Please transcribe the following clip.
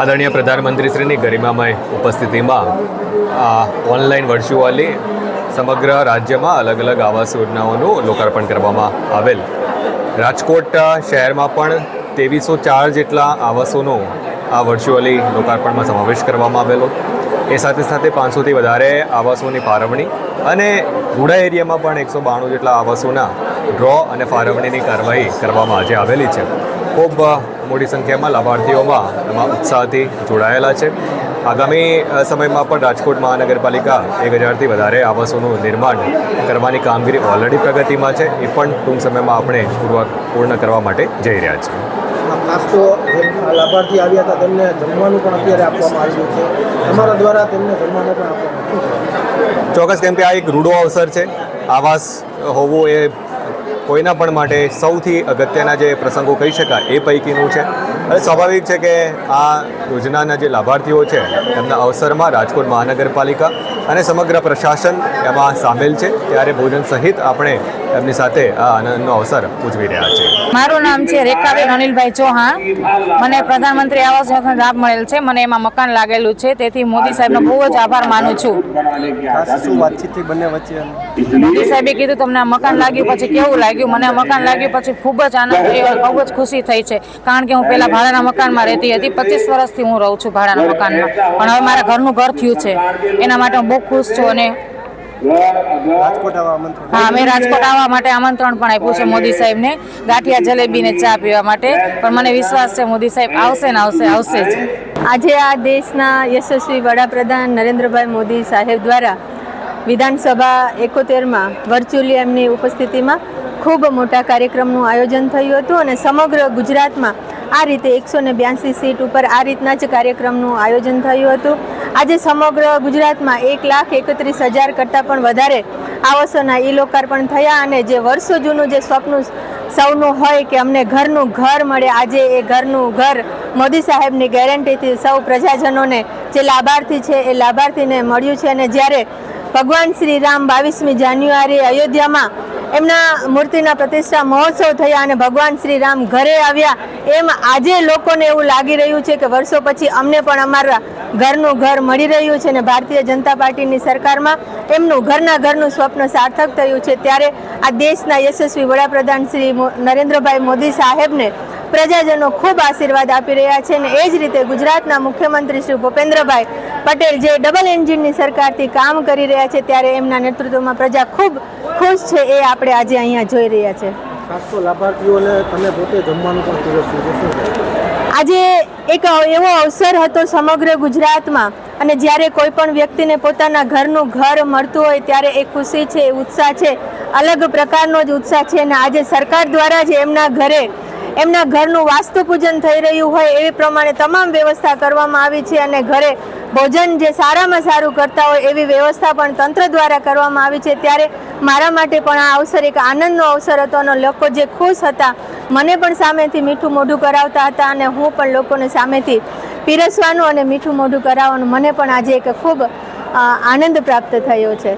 આદરણીય પ્રધાનમંત્રીશ્રીની ગરિમામય ઉપસ્થિતિમાં આ ઓનલાઈન વર્ચ્યુઅલી સમગ્ર રાજ્યમાં અલગ અલગ આવાસ યોજનાઓનું લોકાર્પણ કરવામાં આવેલ. રાજકોટ શહેરમાં પણ ત્રેવીસો ચાર જેટલા આવાસોનો આ વર્ચ્યુઅલી લોકાર્પણમાં સમાવેશ કરવામાં આવેલો. એ સાથે સાથે પાંચસોથી વધારે આવાસોની ફાળવણી અને રૂડા એરિયામાં પણ એકસો બાણું જેટલા આવાસોના ડ્રો અને ફાળવણીની કાર્યવાહી કરવામાં આજે આવેલી છે. ખૂબ મોટી સંખ્યામાં લાભાર્થીઓમાં એમાં ઉત્સાહથી જોડાયેલા છે. આગામી સમયમાં પણ રાજકોટ મહાનગરપાલિકા એક હજારથી વધારે આવાસોનું નિર્માણ કરવાની કામગીરી ઓલરેડી પ્રગતિમાં છે. એ પણ ટૂંક સમયમાં આપણે પૂર્વ પૂર્ણ કરવા માટે જઈ રહ્યા છીએ. ખાસ તો લાભાર્થી આવ્યા હતા તેમને જમવાનું પણ અત્યારે આપવામાં આવ્યું છે. તમારા દ્વારા તેમને જમવાનું પણ આપવામાં ચોક્કસ કેમ કે આ એક રૂડો અવસર છે. આવાસ હોવો એ કોઈના પણ માટે સૌથી અગત્યના જે પ્રસંગો કહી શકાય એ પૈકીનું છે. અને સ્વાભાવિક છે કે આ યોજનાના જે લાભાર્થીઓ છે, એમના અવસરમાં રાજકોટ મહાનગરપાલિકા અને સમગ્ર પ્રશાસન એમાં સામેલ છે. ત્યારે ભોજન સહિત આપણે એમની સાથે આ આનંદનો અવસર ઉજવી રહ્યા છે. મારું નામ છે રેખાબેન અનિલભાઈ ચૌહાણ. મને પ્રધાનમંત્રી આવાસ યોજના લાભ મળેલ છે. મને એમાં મકાન લાગેલું છે. તેથી મોદી સાહેબનો બહુ જ આભાર માનું છું. શું વાતચીત થઈ બંને વચ્ચે મોદી સાહેબે કીધું તમને મકાન લાગ્યું પછી કેવું લાગ્યું? મને મકાન લાગ્યું પછી ખૂબ જ આનંદ થયો ખૂબ જ ખુશી થઈ છે. કારણ કે હું પહેલાં ભાડાના મકાનમાં રહેતી હતી. પચીસ વર્ષથી હું રહું છું ભાડાના મકાનમાં. પણ હવે મારા ઘરનું ઘર થયું છે. એના માટે હું બહુ ખુશ છું અને હા મેં રાજકોટ આવવા માટે આમંત્રણ પણ આપ્યું છે મોદી સાહેબને. ગાંઠિયા જલેબી ને ચા પીવા માટે. પણ મને વિશ્વાસ છે મોદી સાહેબ આવશે ને આવશે આવશે જ. આજે આ દેશના યશસ્વી વડાપ્રધાન નરેન્દ્રભાઈ મોદી સાહેબ દ્વારા વિધાનસભા એકોતેરમાં વર્ચ્યુઅલી એમની ઉપસ્થિતિમાં ખૂબ મોટા કાર્યક્રમનું આયોજન થયું હતું અને સમગ્ર ગુજરાતમાં આ રીતે એકસો ને બ્યાસી સીટ ઉપર આ રીતના જ કાર્યક્રમનું આયોજન થયું હતું. આજે સમગ્ર ગુજરાતમાં એક લાખ એકત્રીસ હજાર કરતાં પણ વધારે આવાસોના ઈ લોકાર્પણ થયા અને જે વર્ષો જૂનું જે સ્વપ્ન સૌનું હોય કે અમને ઘરનું ઘર મળે, આજે એ ઘરનું ઘર મોદી સાહેબની ગેરંટીથી સૌ પ્રજાજનોને જે લાભાર્થી છે એ લાભાર્થીને મળ્યું છે અને જ્યારે ભગવાન શ્રી રામ બાવીસમી જાન્યુઆરી અયોધ્યામાં એમના મૂર્તિના પ્રતિષ્ઠા મહોત્સવ થયા અને ભગવાન શ્રી રામ ઘરે આવ્યા. એમ આજે લોકોને એવું લાગી રહ્યું છે કે વર્ષો પછી અમને પણ અમારા ઘરનું ઘર મળી રહ્યું છે અને ભારતીય જનતા પાર્ટીની સરકારમાં એમનું ઘરના ઘરનું સ્વપ્ન સાર્થક થયું છે. ત્યારે આ દેશના યશસ્વી વડાપ્રધાન શ્રી નરેન્દ્રભાઈ મોદી સાહેબને પ્રજાજનો ખૂબ આશીર્વાદ આપી રહ્યા છે અને એ જ રીતે ગુજરાતના મુખ્યમંત્રી શ્રી ભૂપેન્દ્રભાઈ પટેલ જે ડબલ એન્જિનની સરકારથી કામ કરી રહ્યા છે ત્યારે એમના નેતૃત્વમાં પ્રજા ખૂબ ખુશ છે એ આપણે આજે અહીંયા જોઈ રહ્યા છે ખાસ તો લાભાર્થીઓને તમે પોતે જમવાનું પણ પીરસ્યું છે શું કહેશો? આજે એક એવો અવસર હતો સમગ્ર ગુજરાતમાં અને જ્યારે કોઈ પણ વ્યક્તિને પોતાના ઘરનું ઘર મળતું હોય ત્યારે એ ખુશી છે એ ઉત્સાહ છે અલગ પ્રકારનો જ ઉત્સાહ છે અને આજે સરકાર દ્વારા જ એમના ઘરે એમના ઘરનું વાસ્તુ પૂજન થઈ રહ્યું હોય એવી પ્રમાણે તમામ વ્યવસ્થા કરવામાં આવી છે અને ઘરે ભોજન જે સારામાં સારું કરતા હોય એવી વ્યવસ્થા પણ તંત્ર દ્વારા કરવામાં આવી છે. ત્યારે મારા માટે પણ આ અવસર એક આનંદનો અવસર હતો અને લોકો જે ખુશ હતા, મને પણ સામેથી મીઠું મોઢું કરાવતા હતા અને હું પણ લોકોને સામેથી પીરસવાનું અને મીઠું મોઢું કરાવવાનું મને પણ આજે એક ખૂબ આનંદ પ્રાપ્ત થયો છે.